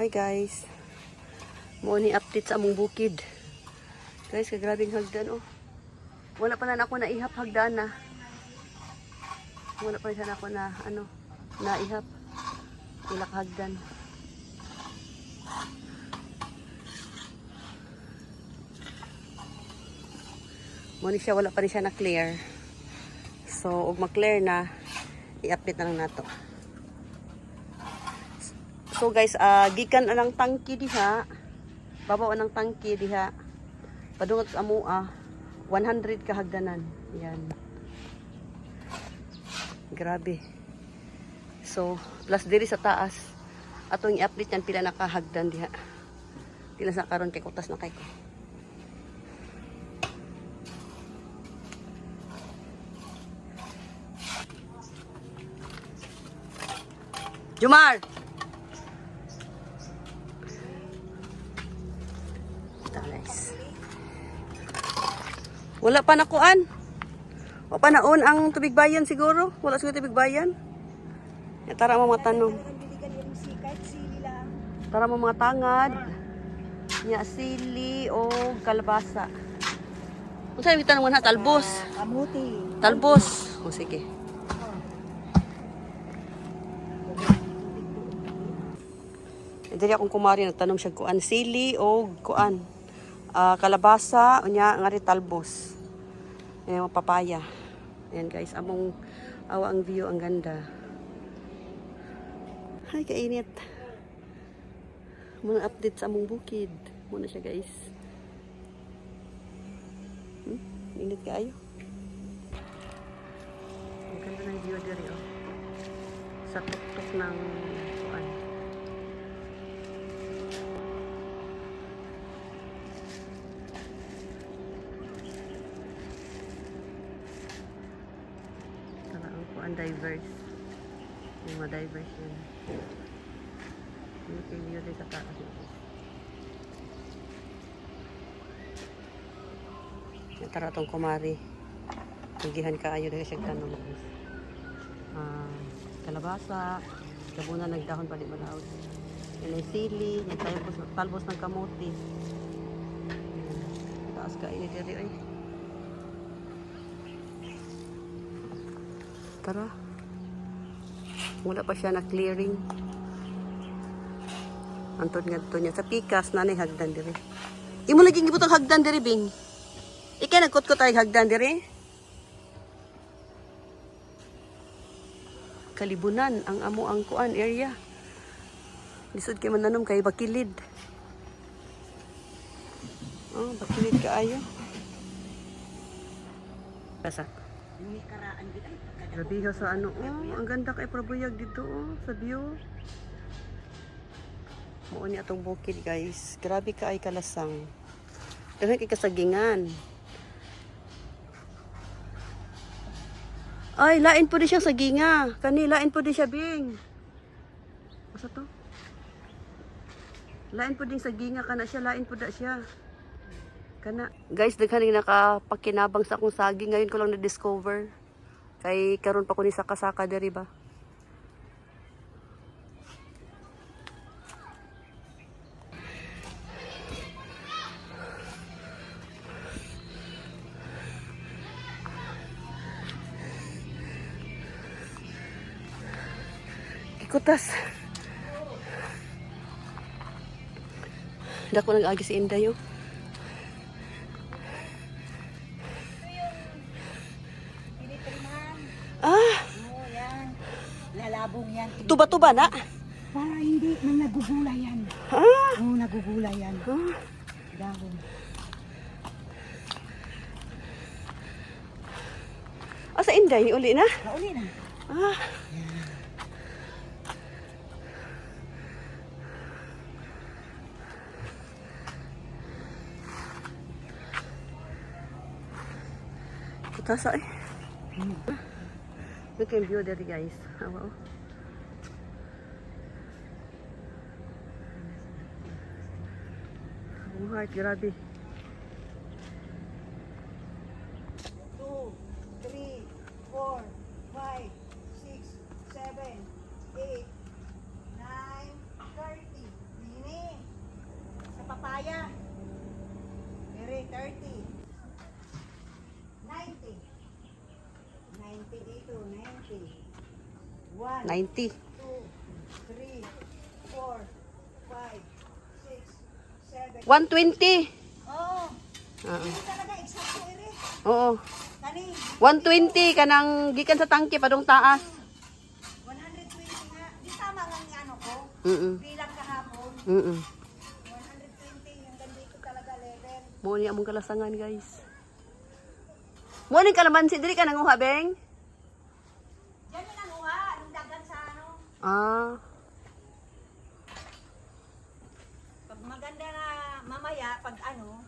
Hi guys. Mo ni update sa among bukid. Guys, kagrabing hagdan oh. Wala pa na ako na ihap hagdan na. Wala pa na ako na ano, na ihap. Ilak hagdan. Mo ni siya wala pa rin siya na clear. So, ug ma-clear na, i-update na lang nato. So guys, ah gikan anang tangki diha. Babaw anang tangki diha. Padungot sa amo ah 100 ka hagdanan. Yan. Grabe. So, plus diri sa taas. Atong i-update yan pila nakahagdan diha. Pila sa karon kay kutas na kay ko. Jumar! Ito guys. Wala pa nakuan. Wala pa naon ang tubig bayan siguro. Wala siguro tubig bayan. Ya, tara mo mga tanong. Tara mo mga tangad. Nya sili o kalabasa. Kung saan yung tanong na? Talbos. Kamuti. Talbos. O sige. Dili akong kumari nagtanong siya kuan sili o kuan. Ah, kalabasa unya nga rin talbos. Ayan, papaya. Ayan guys, among awa ang view ang ganda. Hi, kainit. Muna update sa among bukid. Muna siya guys. Hmm? Init kaayo. Ang ganda ng view diri oh. Sa tuktok ng kuan. Tara ang kuan diverse. Yung mga diverse yun. Yung view diri sa taas. Tara tong kumari. Nagihan ka ayo dahil siya tanong. Ah, kalabasa, kabuna nagdahon pa di malawd. Yan ay sili, yan talbos, talbos ng kamuti. Taas ka ini diri ay. Tara. Wala pa siya na clearing. Antod nga to niya sa pikas na hagdan diri. Imo lagi gibutang hagdan diri bing. Ika nagkot-kot ay hagdan diri. Kalibunan ang amo ang kuan area. Lisod kay mananom kay bakilid. Oh, bakilid kaayo. Basa. Yung karaan di ay pagkada. Grabe ha sa ano. Oh, ang ganda kay Prabuyag dito oh, sa view. Mao ni atong bukid guys. Grabe ka ay kalasang. Dahil kay kasagingan. Ay, lain po di siya sa ginga. Kani, lain po di siya, Bing. Asa to? Lain po din sa ginga. Kana siya, lain po da siya. Kana. Guys, daghan yung nakapakinabang sa akong saging. Ngayon ko lang na-discover. Kay karon pa ko ni saka-saka diri ba? Ikutas. Dako nag-agi si Inday oh. Lalabong yan. tuba-tuba na. Para hindi man nagugulay yan. Ah, Oo, nagugulay yan. ah. Dahon. Ah, sa Inday uli na. Nauli na. Ah. Kutasa eh. Look yung view there guys. buhay, grabe. 2, 3, 4, 5, 6, 7, 8, 9, 30. Nini. Papaya. 30. 90. 90 dito, 90. 1. 90. 120. Oh, Oo. hindi talaga eksakto ere. Oo. Kani, 120 kanang gikan sa tangke padung taas. 120 nga. Di tama nga ang ano ko. Mm. Bilang kahapon. Mm. 120 yung dito talaga level. Mo ni among kalasangan, guys. Mo ni kalamansi diri ka nanguha beng? Yan yung nanguha. Nung dagat sa ano. Ah. Pag maganda na mamaya, pag ano,